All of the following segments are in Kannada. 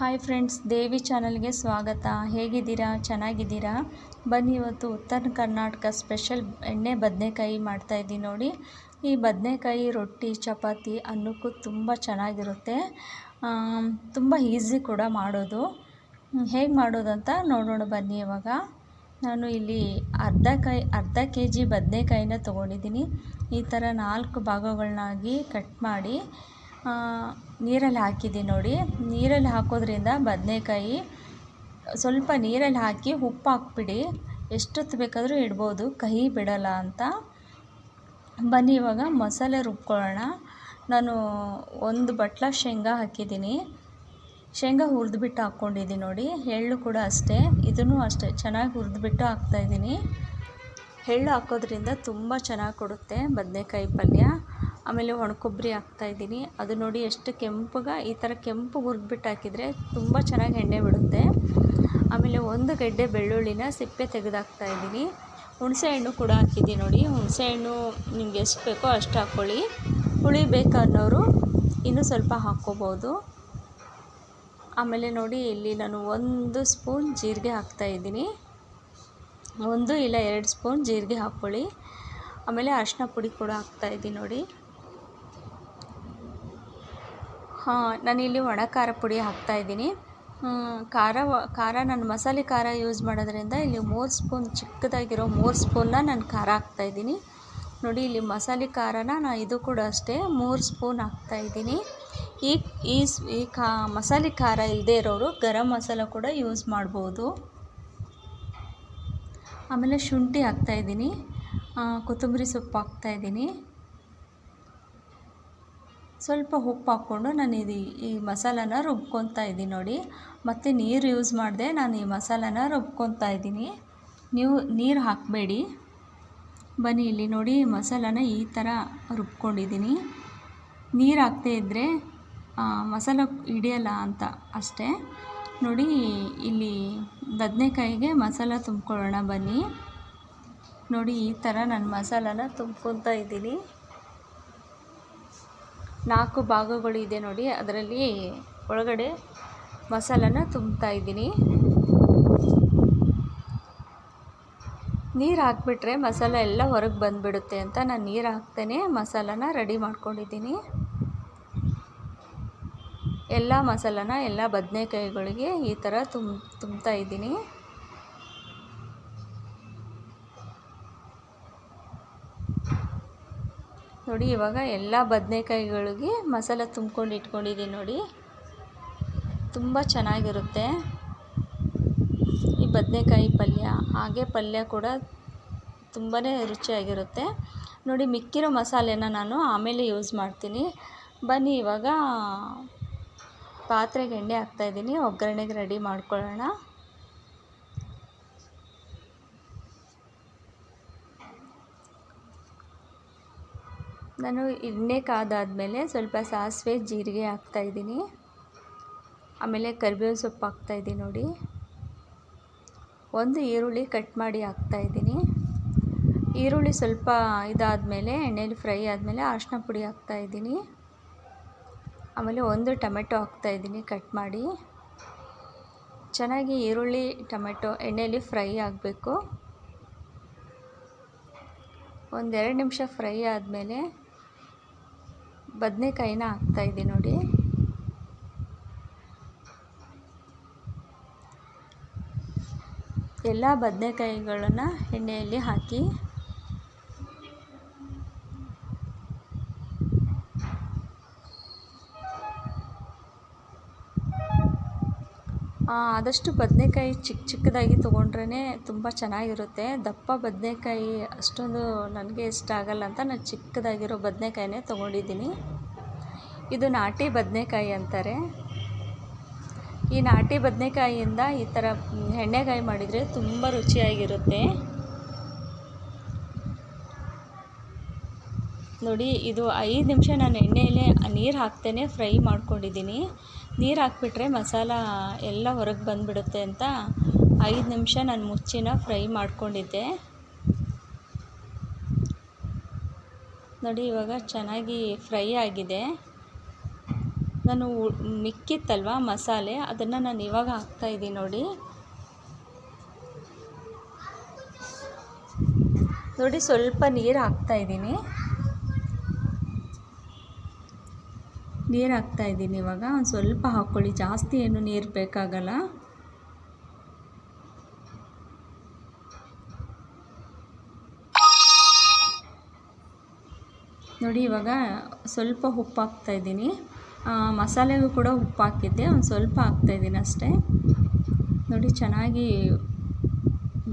ಹಾಯ್ ಫ್ರೆಂಡ್ಸ್ ದೇವಿ ಚಾನಲ್ಗೆ ಸ್ವಾಗತ. ಹೇಗಿದ್ದೀರಾ? ಚೆನ್ನಾಗಿದ್ದೀರಾ? ಬನ್ನಿ ಇವತ್ತು ಉತ್ತರ ಕರ್ನಾಟಕ ಸ್ಪೆಷಲ್ ಎಣ್ಣೆ ಬದನೆಕಾಯಿ ಮಾಡ್ತಾಯಿದ್ದೀನಿ ನೋಡಿ. ಈ ಬದನೆಕಾಯಿ ರೊಟ್ಟಿ, ಚಪಾತಿ ಅನ್ನಕ್ಕೂ ತುಂಬ ಚೆನ್ನಾಗಿರುತ್ತೆ. ತುಂಬ ಈಸಿ ಕೂಡ ಮಾಡೋದು. ಹೇಗೆ ಮಾಡೋದು ಅಂತ ನೋಡೋಣ ಬನ್ನಿ ಇವಾಗ. ನಾನು ಇಲ್ಲಿ ಅರ್ಧ ಕೈ, ಅರ್ಧ ಕೆ ಜಿ ಬದನೆಕಾಯಿನ ತೊಗೊಂಡಿದ್ದೀನಿ. ಈ ಥರ ನಾಲ್ಕು ಭಾಗಗಳನ್ನಾಗಿ ಕಟ್ ಮಾಡಿ ನೀರಲ್ಲಿ ಹಾಕಿದ್ದೀನಿ ನೋಡಿ. ನೀರಲ್ಲಿ ಹಾಕೋದ್ರಿಂದ ಬದನೆಕಾಯಿ, ಸ್ವಲ್ಪ ನೀರಲ್ಲಿ ಹಾಕಿ ಉಪ್ಪು ಹಾಕ್ಬಿಡಿ. ಎಷ್ಟೊತ್ತು ಬೇಕಾದರೂ ಇಡ್ಬೋದು. ಕಹಿ ಬಿಡೋಲ್ಲ ಅಂತ. ಬನ್ನಿ, ಇವಾಗ ಮಸಾಲೆ ರುಬ್ಕೊಳ್ಳೋಣ. ನಾನು ಒಂದು ಬಟ್ಲ ಶೇಂಗಾ ಹಾಕಿದ್ದೀನಿ. ಶೇಂಗಾ ಹುರಿದ್ಬಿಟ್ಟು ಹಾಕ್ಕೊಂಡಿದ್ದೀನಿ ನೋಡಿ. ಎಳ್ಳು ಕೂಡ ಅಷ್ಟೇ. ಇದನ್ನು ಅಷ್ಟೇ. ಚೆನ್ನಾಗಿ ಹುರಿದ್ಬಿಟ್ಟು ಹಾಕ್ತಾಯಿದ್ದೀನಿ ಎಳ್ಳು ಹಾಕೋದ್ರಿಂದ ತುಂಬ ಚೆನ್ನಾಗಿ ಕೊಡುತ್ತೆ ಬದನೆಕಾಯಿ ಪಲ್ಯ. ಆಮೇಲೆ ಒಣಕೊಬ್ಬರಿ ಹಾಕ್ತಾಯಿದ್ದೀನಿ ಅದು ನೋಡಿ ಎಷ್ಟು ಕೆಂಪಗೆ, ಈ ಥರ ಕೆಂಪು ಹುರ್ದ್ಬಿಟ್ಟು ಹಾಕಿದರೆ ತುಂಬ ಚೆನ್ನಾಗಿ ಎಣ್ಣೆ ಬಿಡುತ್ತೆ. ಆಮೇಲೆ ಒಂದು ಗೆಡ್ಡೆ ಬೆಳ್ಳುಳ್ಳಿನ ಸಿಪ್ಪೆ ತೆಗೆದು ಹುಣಸೆ ಹುಣಸೆಹಣ್ಣು ಕೂಡ ಹಾಕಿದ್ದೀನಿ ನೋಡಿ. ಹುಣಸೆಹಣ್ಣು ನಿಮ್ಗೆ ಎಷ್ಟು ಬೇಕೋ ಅಷ್ಟು ಹಾಕ್ಕೊಳ್ಳಿ. ಹುಳಿ ಬೇಕನ್ನೋರು ಇನ್ನೂ ಸ್ವಲ್ಪ ಹಾಕ್ಕೋಬೋದು. ಆಮೇಲೆ ನೋಡಿ, ಇಲ್ಲಿ ನಾನು ಒಂದು ಸ್ಪೂನ್ ಜೀರಿಗೆ ಹಾಕ್ತಾಯಿದ್ದೀನಿ ಒಂದು ಇಲ್ಲ ಎರಡು ಸ್ಪೂನ್ ಜೀರಿಗೆ ಹಾಕ್ಕೊಳ್ಳಿ. ಆಮೇಲೆ ಅರಿಶಿನ ಪುಡಿ ಕೂಡ ಹಾಕ್ತಾಯಿದ್ದೀನಿ ನೋಡಿ. ನಾನಿಲ್ಲಿ ಒಣ ಖಾರ ಪುಡಿ ಹಾಕ್ತಾ ಇದ್ದೀನಿ. ಖಾರ ಖಾರ ನಾನು ಮಸಾಲೆ ಖಾರ ಯೂಸ್ ಮಾಡೋದ್ರಿಂದ ಇಲ್ಲಿ ಮೂರು ಸ್ಪೂನ್ ಚಿಕ್ಕದಾಗಿರೋ ಮೂರು ಸ್ಪೂನ್ನ ನಾನು ಖಾರ ಹಾಕ್ತಾ ಇದ್ದೀನಿ. ನೋಡಿ, ಇಲ್ಲಿ ಮಸಾಲೆ ಖಾರನ ನಾನು ಇದು ಕೂಡ ಅಷ್ಟೇ ಮೂರು ಸ್ಪೂನ್ ಹಾಕ್ತಾಯಿದ್ದೀನಿ ಈ ಈ ಈ ಖಾ, ಮಸಾಲೆ ಖಾರ ಇಲ್ಲದೇ ಇರೋರು ಗರಂ ಮಸಾಲ ಕೂಡ ಯೂಸ್ ಮಾಡ್ಬೋದು. ಆಮೇಲೆ ಶುಂಠಿ ಹಾಕ್ತಾಯಿದ್ದೀನಿ ಕೊತ್ತಂಬರಿ ಸೊಪ್ಪು ಹಾಕ್ತಾಯಿದ್ದೀನಿ ಸ್ವಲ್ಪ ಉಪ್ಪು ಹಾಕ್ಕೊಂಡು ನಾನು ಇದು ಈ ಮಸಾಲಾನ ರುಬ್ಕೊತಾ ಇದ್ದೀನಿ ನೋಡಿ. ಮತ್ತು ನೀರು ಯೂಸ್ ಮಾಡಿದೆ ನಾನು ಈ ಮಸಾಲಾನ ರುಬ್ಕೊತಾ ಇದ್ದೀನಿ. ನೀವು ನೀರು ಹಾಕಬೇಡಿ. ಬನ್ನಿ ಇಲ್ಲಿ ನೋಡಿ ಮಸಾಲಾನ ಈ ಥರ ರುಬ್ಕೊಂಡಿದ್ದೀನಿ. ನೀರು ಹಾಕ್ದೇ ಇದ್ದರೆ ಮಸಾಲ ಹಿಡಿಯಲ್ಲ ಅಂತ ಅಷ್ಟೇ. ನೋಡಿ, ಇಲ್ಲಿ ಬದನೆಕಾಯಿಗೆ ಮಸಾಲ ತುಂಬ್ಕೊಳ್ಳೋಣ ಬನ್ನಿ. ನೋಡಿ, ಈ ಥರ ನಾನು ಮಸಾಲಾನ ತುಂಬ್ಕೊತಾ ಇದ್ದೀನಿ. ನಾಲ್ಕು ಭಾಗಗಳು ಇದೆ ನೋಡಿ. ಅದರಲ್ಲಿ ಒಳಗಡೆ ಮಸಾಲನ ತುಂಬ್ತಾ ಇದ್ದೀನಿ. ನೀರು ಹಾಕ್ಬಿಟ್ರೆ ಮಸಾಲ ಎಲ್ಲ ಹೊರಗೆ ಬಂದುಬಿಡುತ್ತೆ ಅಂತ ನಾನು ನೀರು ಹಾಕ್ತೇನೆ. ಮಸಾಲನ ರೆಡಿ ಮಾಡ್ಕೊಂಡಿದ್ದೀನಿ. ಎಲ್ಲ ಮಸಾಲನ ಎಲ್ಲ ಬದನೆಕಾಯಿಗಳಿಗೆ ಈ ಥರ ತುಂಬ ತುಂಬ್ತಾ ಇದ್ದೀನಿ. ನೋಡಿ, ಇವಾಗ ಎಲ್ಲ ಬದನೆಕಾಯಿಗಳಿಗೆ ಮಸಾಲೆ ತುಂಬ್ಕೊಂಡು ಇಟ್ಕೊಂಡಿದ್ದೀನಿ ನೋಡಿ. ತುಂಬ ಚೆನ್ನಾಗಿರುತ್ತೆ. ಈ ಬದನೆಕಾಯಿ ಪಲ್ಯ, ಹಾಗೆ ಪಲ್ಯ ಕೂಡ ತುಂಬಾ ರುಚಿಯಾಗಿರುತ್ತೆ. ನೋಡಿ, ಮಿಕ್ಕಿರೋ ಮಸಾಲೆನ ನಾನು ಆಮೇಲೆ ಯೂಸ್ ಮಾಡ್ತೀನಿ. ಬನ್ನಿ, ಇವಾಗ ಪಾತ್ರೆಗೆ ಎಣ್ಣೆ ಹಾಕ್ತಾಯಿದ್ದೀನಿ ಒಗ್ಗರಣೆಗೆ ರೆಡಿ ಮಾಡ್ಕೊಳ್ಳೋಣ. ನಾನು ಎಣ್ಣೆ ಕಾದಾದಮೇಲೆ ಸ್ವಲ್ಪ ಸಾಸಿವೆ ಜೀರಿಗೆ ಹಾಕ್ತಾಯಿದ್ದೀನಿ ಆಮೇಲೆ ಕರಿಬೇವು ಸೊಪ್ಪು ಹಾಕ್ತಾಯಿದ್ದೀನಿ ನೋಡಿ. ಒಂದು ಈರುಳ್ಳಿ ಕಟ್ ಮಾಡಿ ಹಾಕ್ತಾಯಿದ್ದೀನಿ ಈರುಳ್ಳಿ ಸ್ವಲ್ಪ ಇದಾದಮೇಲೆ, ಎಣ್ಣೆಲಿ ಫ್ರೈ ಆದಮೇಲೆ ಅರಿಶಿನ ಪುಡಿ ಹಾಕ್ತಾಯಿದ್ದೀನಿ ಆಮೇಲೆ ಒಂದು ಟೊಮೆಟೊ ಹಾಕ್ತಾಯಿದ್ದೀನಿ ಕಟ್ ಮಾಡಿ. ಚೆನ್ನಾಗಿ ಈರುಳ್ಳಿ, ಟೊಮೆಟೊ ಎಣ್ಣೆಯಲ್ಲಿ ಫ್ರೈ ಆಗಬೇಕು. ಒಂದೆರಡು ನಿಮಿಷ ಫ್ರೈ ಆದಮೇಲೆ ಬದನೆಕಾಯಿನ ಹಾಕ್ತಾಯಿದ್ದೆ ನೋಡಿ. ಎಲ್ಲ ಬದನೆಕಾಯಿಗಳನ್ನು ಎಣ್ಣೆಯಲ್ಲಿ ಹಾಕಿ. ಆದಷ್ಟು ಬದನೆಕಾಯಿ ಚಿಕ್ಕ ಚಿಕ್ಕದಾಗಿ ತೊಗೊಂಡ್ರೇ ತುಂಬ ಚೆನ್ನಾಗಿರುತ್ತೆ. ದಪ್ಪ ಬದನೆಕಾಯಿ ಅಷ್ಟೊಂದು ನನಗೆ ಇಷ್ಟ ಆಗಲ್ಲ ಅಂತ ನಾನು ಚಿಕ್ಕದಾಗಿರೋ ಬದನೆಕಾಯಿನೇ ತೊಗೊಂಡಿದ್ದೀನಿ. ಇದು ನಾಟಿ ಬದನೆಕಾಯಿ ಅಂತಾರೆ. ಈ ನಾಟಿ ಬದನೆಕಾಯಿಯಿಂದ ಈ ಥರ ಎಣ್ಣೆಗಾಯಿ ಮಾಡಿದರೆ ತುಂಬ ರುಚಿಯಾಗಿರುತ್ತೆ. ನೋಡಿ, ಇದು ಐದು ನಿಮಿಷ ನಾನು ಎಣ್ಣೆಯಲ್ಲೇ ನೀರು ಹಾಕ್ತೇನೆ, ಫ್ರೈ ಮಾಡ್ಕೊಂಡಿದ್ದೀನಿ. ನೀರು ಹಾಕ್ಬಿಟ್ರೆ ಮಸಾಲ ಎಲ್ಲ ಹೊರಗೆ ಬಂದುಬಿಡುತ್ತೆ ಅಂತ ಐದು ನಿಮಿಷ ನಾನು ಮುಚ್ಚಿನ ಫ್ರೈ ಮಾಡ್ಕೊಂಡಿದ್ದೆ. ನೋಡಿ, ಇವಾಗ ಚೆನ್ನಾಗಿ ಫ್ರೈ ಆಗಿದೆ. ನಾನು ಮಿಕ್ಕಿತ್ತಲ್ವ ಮಸಾಲೆ? ಅದನ್ನು ನಾನು ಇವಾಗ ಹಾಕ್ತಾಯಿದ್ದೀನಿ ನೋಡಿ. ನೋಡಿ ಸ್ವಲ್ಪ ನೀರು ಹಾಕ್ತಾಯಿದ್ದೀನಿ ನೀರು ಹಾಕ್ತಾಯಿದ್ದೀನಿ ಇವಾಗ. ಒಂದು ಸ್ವಲ್ಪ ಹಾಕ್ಕೊಳ್ಳಿ ಜಾಸ್ತಿ ಏನು ನೀರು ಬೇಕಾಗಲ್ಲ. ನೋಡಿ ಇವಾಗ ಸ್ವಲ್ಪ ಉಪ್ಪು ಹಾಕ್ತಾಯಿದ್ದೀನಿ ಮಸಾಲೆಗೂ ಕೂಡ ಉಪ್ಪು ಹಾಕಿದ್ದೆ, ಒಂದು ಸ್ವಲ್ಪ ಹಾಕ್ತಾಯಿದ್ದೀನಿ ಅಷ್ಟೇ. ನೋಡಿ, ಚೆನ್ನಾಗಿ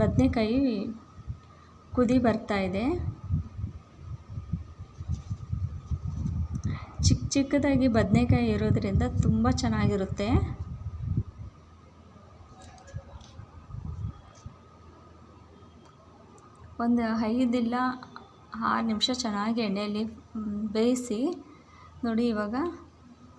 ಬದನೆಕಾಯಿ ಕುದಿ ಇದೆ. ಚಿಕ್ಕ ಚಿಕ್ಕದಾಗಿ ಬದನೆಕಾಯಿ ಇರೋದ್ರಿಂದ ತುಂಬ ಚೆನ್ನಾಗಿರುತ್ತೆ. ಒಂದು ಐದಿಲ್ಲ ಆರು ನಿಮಿಷ ಚೆನ್ನಾಗಿ ಎಣ್ಣೆಯಲ್ಲಿ ಬೇಯಿಸಿ ನೋಡಿ ಇವಾಗ